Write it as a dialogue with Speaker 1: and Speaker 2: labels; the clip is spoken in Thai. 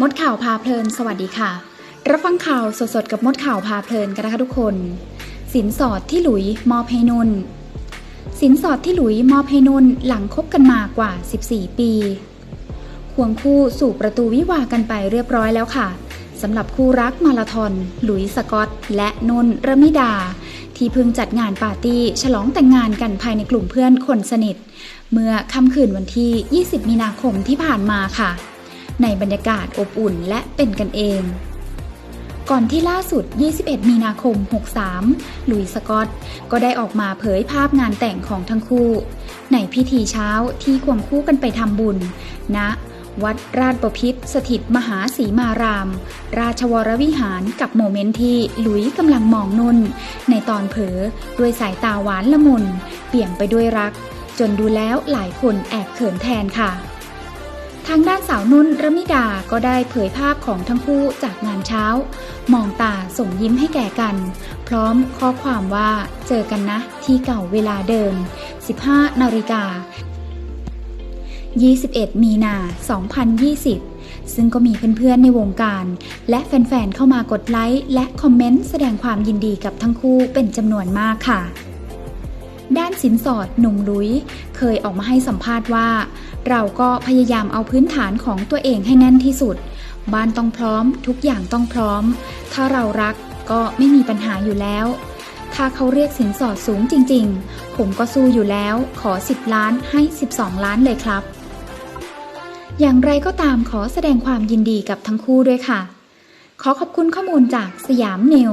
Speaker 1: มดข่าวพาเพลิน สวัสดีค่ะ รับฟังข่าวสดๆ กับมดข่าวพาเพลินกันนะคะทุกคน สินสอดที่หลุยมอบให้นุนสินสอดที่หลุยมอบให้นุนหลังคบกันมากว่า 14 ปี ควงคู่สู่ประตูวิวากันไปเรียบร้อยแล้วค่ะสำหรับคู่รักมาราธอน หลุยสกอต และนนท์ระมิดา ที่เพิ่งจัดงานปาร์ตี้ ฉลองแต่งงานกันภายในกลุ่มเพื่อนคนสนิท เมื่อค่ำคืนวันที่ 20 มีนาคมที่ผ่านมาค่ะ ในบรรยากาศอบอุ่นและเป็นกันเอง ก่อนที่ล่าสุด 21 มีนาคม 63 ลุยส์สกอต ก็ได้ออกมาเผยภาพงานแต่งของทั้งคู่ ในพิธีเช้าที่ควงคู่กันไปทำบุญณะวัดราชบพิตรสถิตมหาสีมาราม ราชวรวิหารกับโมเมนต์ที่หลุยส์กำลังมองนุ่น ในตอนเผลอด้วยสายตาหวานละมุน เปี่ยมไปด้วยรัก จนดูแล้วหลายคนแอบเขินแทนค่ะ ทางด้านสาวนุ่นระมิดาก็ได้เผยภาพของทั้งคู่จากงานเช้า มองตาส่งยิ้มให้แก่กัน พร้อมข้อความว่าเจอกันนะที่เก่าเวลาเดิม 15นาฬิกา21 มีนา 2020 ซึ่งก็มีเพื่อนๆ ในวงการ และแฟนๆ เข้ามากดไลค์และคอมเมนต์แสดงความยินดีกับทั้งคู่เป็นจำนวนมากค่ะ ด้านสินสอดหนุ่มลุย เคยออกมาให้สัมภาษณ์ว่า เราก็พยายามเอาพื้นฐานของตัวเองให้แน่นที่สุด บ้านต้องพร้อม ทุกอย่างต้องพร้อม ถ้าเรารักก็ไม่มีปัญหาอยู่แล้ว ถ้าเขาเรียกสินสอดสูงจริง ๆ ผมก็สู้อยู่แล้ว ขอ 10 ล้านให้ 12 ล้านเลยครับ อย่างไรก็ตามขอแสดงความยินดีกับทั้งคู่ด้วยค่ะ ขอขอบคุณข้อมูลจากสยามนิว